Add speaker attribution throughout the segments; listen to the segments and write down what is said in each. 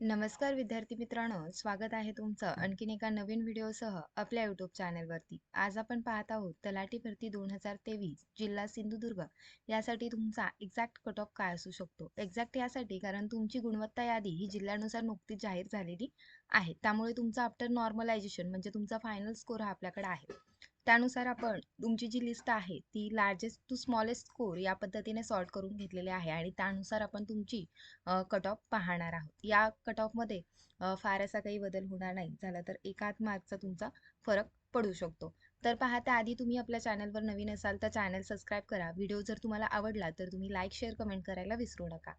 Speaker 1: नमस्कार विद्यार्थी मित्रांनो स्वागत आहे तुमचं आणखीन एका नवीन व्हिडिओसह आपल्या युट्यूब चॅनलवरती. आज आपण पाहत आहोत तलाठी भरती दोन हजार तेवीस जिल्हा सिंधुदुर्ग यासाठी तुमचा एक्झॅक्ट कट ऑफ काय असू शकतो? एक्झॅक्ट यासाठी कारण तुमची गुणवत्ता यादी ही जिल्ह्यानुसार नुकतीच जाहीर झालेली आहे. त्यामुळे तुमचा आफ्टर नॉर्मलायझेशन म्हणजे तुमचा फायनल स्कोर हा आपल्याकडे आहे. त्यानुसार आपण तुमची जी लिस्ट आहे ती लार्जेस्ट टू स्मॉलेस्ट स्कोर या पद्धतीने सॉर्ट करून घेतलेली आहे आणि त्यानुसार आपण तुमची कट ऑफ पाहणार आहोत. या कट ऑफमध्ये फार असा काही बदल होणार नाही. झाला तर एकाच मार्कचा तुमचा फरक पडू शकतो. तर पहा त्याआधी तुम्ही आपल्या चॅनलवर नवीन असाल तर चॅनल सबस्क्राईब करा. व्हिडिओ जर तुम्हाला आवडला तर तुम्ही लाईक शेअर कमेंट करायला विसरू नका.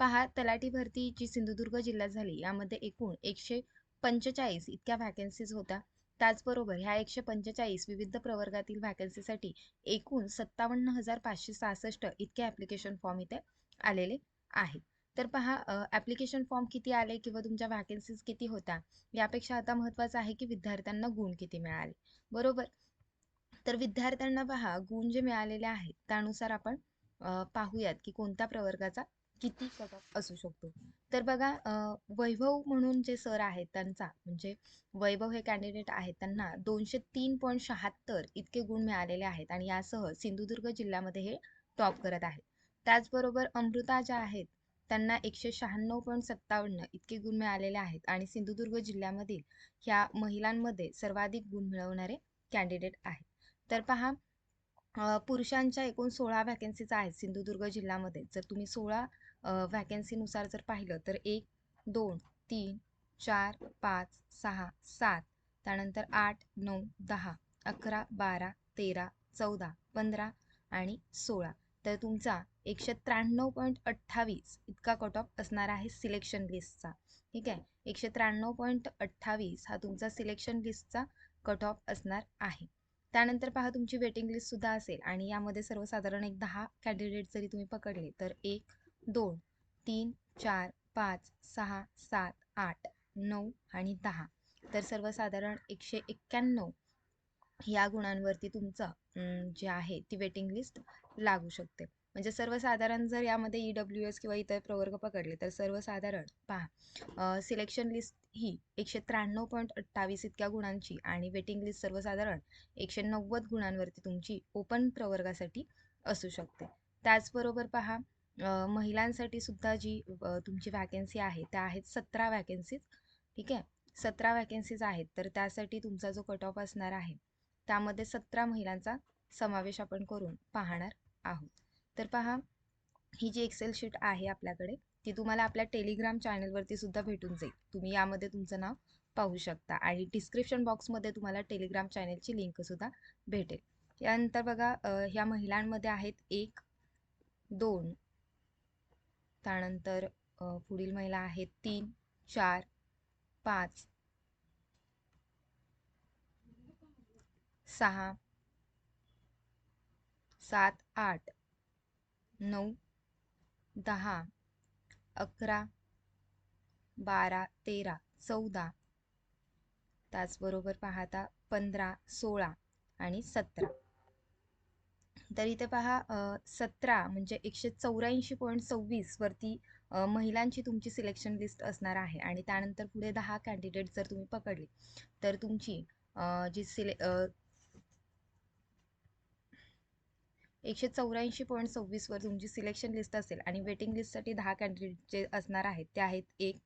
Speaker 1: पहा तलाठी भरती जी सिंधुदुर्ग जिल्ह्यात झाली यामध्ये एकूण एकशे पंचेचाळीस इतक्या व्हॅकन्सीज होत्या. त्याचबरोबर ह्या एकशे पंचेचाळीस विविध प्रवर्गातील व्हॅकन्सीसाठी एकूण सत्तावन्न हजार पाचशे सहासष्ट इतके ॲप्लिकेशन फॉर्म इथे आलेले आहेत. तर पहा ॲप्लिकेशन फॉर्म किती आले किंवा तुमच्या व्हॅकन्सीज किती होत्या? यापेक्षा आता महत्त्वाचं आहे की विद्यार्थ्यांना गुण किती मिळाले. बरोबर? तर विद्यार्थ्यांना पहा गुण जे मिळालेले आहेत त्यानुसार आपण पाहूयात की कोणत्या प्रवर्गाचा किती कट असू शकतो. तर बघा वैभव म्हणून जे सर आहेत त्यांचा म्हणजे वैभव हे कॅन्डिडेट आहेत त्यांना दोनशे तीन पॉईंट शहात्तर इतके गुण मिळालेले आहेत आणि यासह सिंधुदुर्ग जिल्ह्यामध्ये हे टॉप करत आहेत. त्याचबरोबर अमृता ज्या आहेत त्यांना एकशे शहाण्णव पॉईंट सत्तावन्न इतके गुण मिळालेले आहेत आणि सिंधुदुर्ग जिल्ह्यामधील ह्या महिलांमध्ये सर्वाधिक गुण मिळवणारे कॅन्डिडेट आहेत. तर पहा पुरुषांच्या एकूण सोळा व्हॅकन्सीज आहेत सिंधुदुर्ग जिल्ह्यामध्ये. जर तुम्ही सोळा व्हॅकन्सीनुसार जर पाहिलं तर एक दोन तीन चार पाच सहा सात त्यानंतर आठ नऊ दहा अकरा बारा तेरा चौदा पंधरा आणि सोळा. तर तुमचा एकशे त्र्याण्णव पॉईंट अठ्ठावीस इतका कट ऑफ असणार आहे सिलेक्शन लिस्टचा ठीक आहे? एकशे त्र्याण्णव पॉईंट अठ्ठावीस हा तुमचा सिलेक्शन लिस्टचा कट ऑफ असणार आहे. त्यानंतर पहा तुमची वेटिंग लिस्टसुद्धा असेल आणि यामध्ये सर्वसाधारण एक दहा कॅन्डिडेट जरी तुम्ही पकडले तर एक दोन तीन चार पाच सहा सात आठ नऊ आणि दहा. तर सर्वसाधारण एकशे एक्क्याण्णव या गुणांवरती तुमचं जे आहे ती वेटिंग लिस्ट लागू शकते. म्हणजे सर्वसाधारण जर यामध्ये ई डब्ल्यू एस किंवा इतर प्रवर्ग पकडले तर सर्वसाधारण पहा सिलेक्शन लिस्ट ही एकशे त्र्याण्णव पॉईंट अठ्ठावीस इतक्या गुणांची आणि वेटिंग लिस्ट सर्वसाधारण एकशे नव्वद गुणांवरती तुमची ओपन प्रवर्गासाठी असू शकते. त्याचबरोबर पहा महिलांसाठी सुद्धा जी तुमची वॅकन्सी आहे त्या आहेत सतरा वॅकन्सीज ठीक आहे? सतरा वॅकन्सीज आहेत तर त्यासाठी तुमचा जो कट ऑफ असणार आहे त्यामध्ये सतरा महिलांचा समावेश आपण करून पाहणार आहोत. तर पहा ही जी एक्सेल शीट आहे आपल्याकडे ती तुम्हाला आपल्या टेलिग्राम चॅनलवरती सुद्धा भेटून जाईल. तुम्ही यामध्ये तुमचं नाव पाहू शकता आणि डिस्क्रिप्शन बॉक्समध्ये तुम्हाला टेलिग्राम चॅनलची लिंकसुद्धा भेटेल. यानंतर बघा ह्या महिलांमध्ये आहेत एक दोन त्यानंतर पुढील महिला आहेत तीन चार पाच सहा सात आठ नऊ दहा अकरा बारा तेरा चौदा. त्याचबरोबर पाहता पंधरा सोळा आणि सतरा. तर इथे पहा सतरा म्हणजे एकशे चौऱ्याऐंशी पॉईंट सव्वीस वरती महिलांची तुमची सिलेक्शन लिस्ट असणार आहे. आणि त्यानंतर पुढे दहा कॅन्डिडेट जर तुम्ही पकडले तर तुमची जी सिले एकशे चौऱ्याऐंशी पॉईंट सव्वीसवर तुमची सिलेक्शन लिस्ट असेल आणि वेटिंग लिस्टसाठी दहा कॅन्डिडेट जे असणार आहेत ते आहेत एक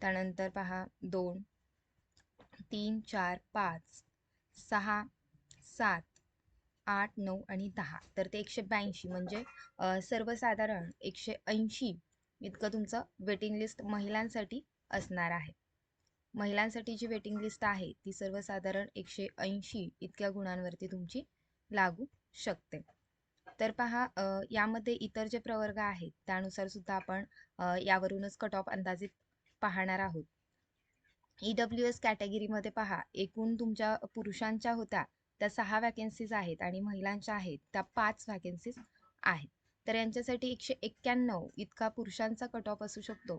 Speaker 1: त्यानंतर पहा दोन तीन चार पाच सहा सात आठ नऊ आणि दहा. तर ते एकशे ब्याऐंशी म्हणजे सर्वसाधारण एकशे ऐंशी इतकं तुमचं वेटिंग लिस्ट महिलांसाठी असणार आहे. महिलांसाठी जी वेटिंग लिस्ट आहे ती सर्वसाधारण एकशे ऐंशी इतक्या गुणांवरती तुमची लागू शकते. तर पहा यामध्ये इतर जे प्रवर्ग आहेत त्यानुसार सुद्धा आपण यावरूनच कट ऑफ अंदाजे पाहणार आहोत. ई डब्ल्यू एस कॅटेगरीमध्ये पहा एकूण तुमच्या पुरुषांच्या होत्या त्या सहा वॅकन्सीज आहेत आणि महिलांच्या आहेत त्या पाच वॅकेन्सीज आहेत. तर यांच्यासाठी एकशे एक्क्याण्णव इतका पुरुषांचा कट ऑफ असू शकतो.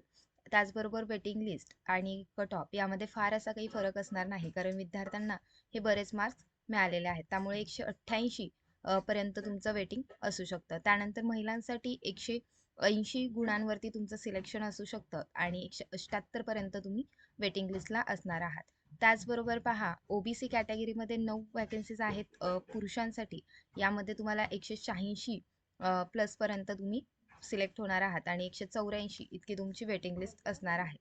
Speaker 1: त्याचबरोबर वेटिंग लिस्ट आणि कट ऑफ यामध्ये फार असा काही फरक असणार नाही कारण विद्यार्थ्यांना हे बरेच मार्क्स मिळालेले आहेत. त्यामुळे एकशे अठ्ठ्याऐंशी पर्यंत तुमचं वेटिंग असू शकतं. त्यानंतर महिलांसाठी एकशे ऐंशी गुणांवरती तुमचं सिलेक्शन असू शकतं आणि एकशे अठ्ठ्याहत्तरपर्यंत तुम्ही वेटिंग लिस्टला असणार आहात. त्याचबरोबर पहा ओबीसी कॅटेगरीमध्ये नऊ वॅकन्सीज आहेत पुरुषांसाठी. यामध्ये तुम्हाला एकशे शहाऐंशी प्लसपर्यंत तुम्ही सिलेक्ट होणार आहात आणि एकशे चौऱ्याऐंशी इतकी तुमची वेटिंग लिस्ट असणार आहे.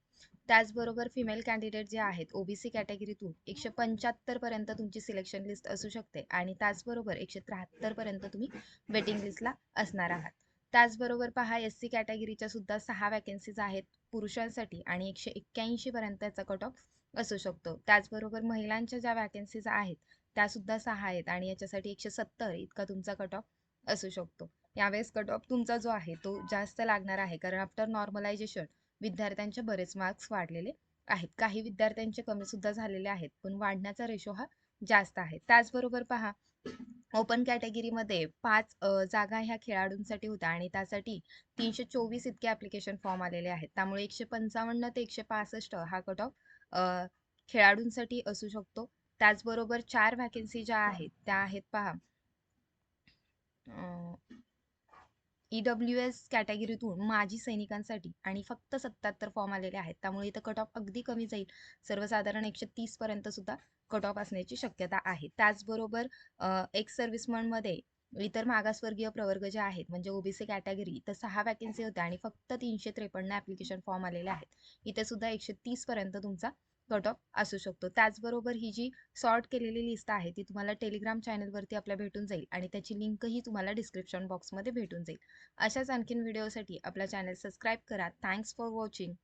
Speaker 1: त्याचबरोबर फिमेल कॅन्डिडेट जे आहेत ओबीसी कॅटेगरीतून एकशे पंच्याहत्तरपर्यंत तुमची सिलेक्शन लिस्ट असू शकते आणि त्याचबरोबर एकशे त्र्याहत्तरपर्यंत तुम्ही वेटिंग लिस्टला असणार आहात. त्याचबरोबर पहा एस सी कॅटेगरीच्या सुद्धा सहा वॅकन्सीज आहेत पुरुषांसाठी आणि एकशे एक्क्याऐंशी याचा कट ऑफ असू शकतो. त्याचबरोबर महिलांच्या ज्या वॅकन्सीज आहेत त्या सुद्धा सहा आहेत आणि याच्यासाठी एकशे सत्तर इतका तुमचा कट ऑफ असू शकतो. यावेळेस कट ऑफ तुमचा जो आहे तो जास्त लागणार आहे. कारण आफ्टर नॉर्मलायझेशन विद्यार्थ्यांचे बरेच मार्क्स वाढलेले आहेत. काही विद्यार्थ्यांचे कमी सुद्धा झालेले आहेत पण वाढण्याचा रेशो हा जास्त आहे. त्याचबरोबर पहा ओपन कॅटेगरीमध्ये पाच जागा ह्या खेळाडूंसाठी होत्या आणि त्यासाठी तीनशे चोवीस इतके ॲप्लिकेशन फॉर्म आलेले आहेत. त्यामुळे एकशे पंचावन्न ते एकशे पासष्ट हा कट ऑफ खेळाडूंसाठी असू शकतो. त्याचबरोबर चार व्हॅकन्सी ज्या आहेत त्या आहेत पहा ई डब्ल्यू एस कॅटेगरीतून माजी सैनिकांसाठी आणि फक्त सत्याहत्तर फॉर्म आलेले आहेत. त्यामुळे इथं कट ऑफ अगदी कमी जाईल. सर्वसाधारण एकशे तीसपर्यंत सुद्धा कट ऑफ असण्याची शक्यता आहे. त्याचबरोबर एक्स सर्व्हिसमनमध्ये इतर मागासवर्गीय प्रवर्ग जे आहेत म्हणजे ओबीसी कॅटेगरी तर सहा वॅकन्सी होत्या आणि फक्त तीनशे त्रेपन्न ॲप्लिकेशन फॉर्म आलेले आहेत. इथे सुद्धा एकशे तीसपर्यंत तुमचा कट ऑफ असू शकतो. त्याचबरोबर ही जी सॉर्ट केलेली लिस्ट आहे ती तुम्हाला टेलिग्राम चॅनलवरती आपल्या भेटून जाईल आणि त्याची लिंकही तुम्हाला डिस्क्रिप्शन बॉक्समध्ये भेटून जाईल. अशाच आणखीन व्हिडिओसाठी आपला चॅनल सबस्क्राईब करा. Thanks for watching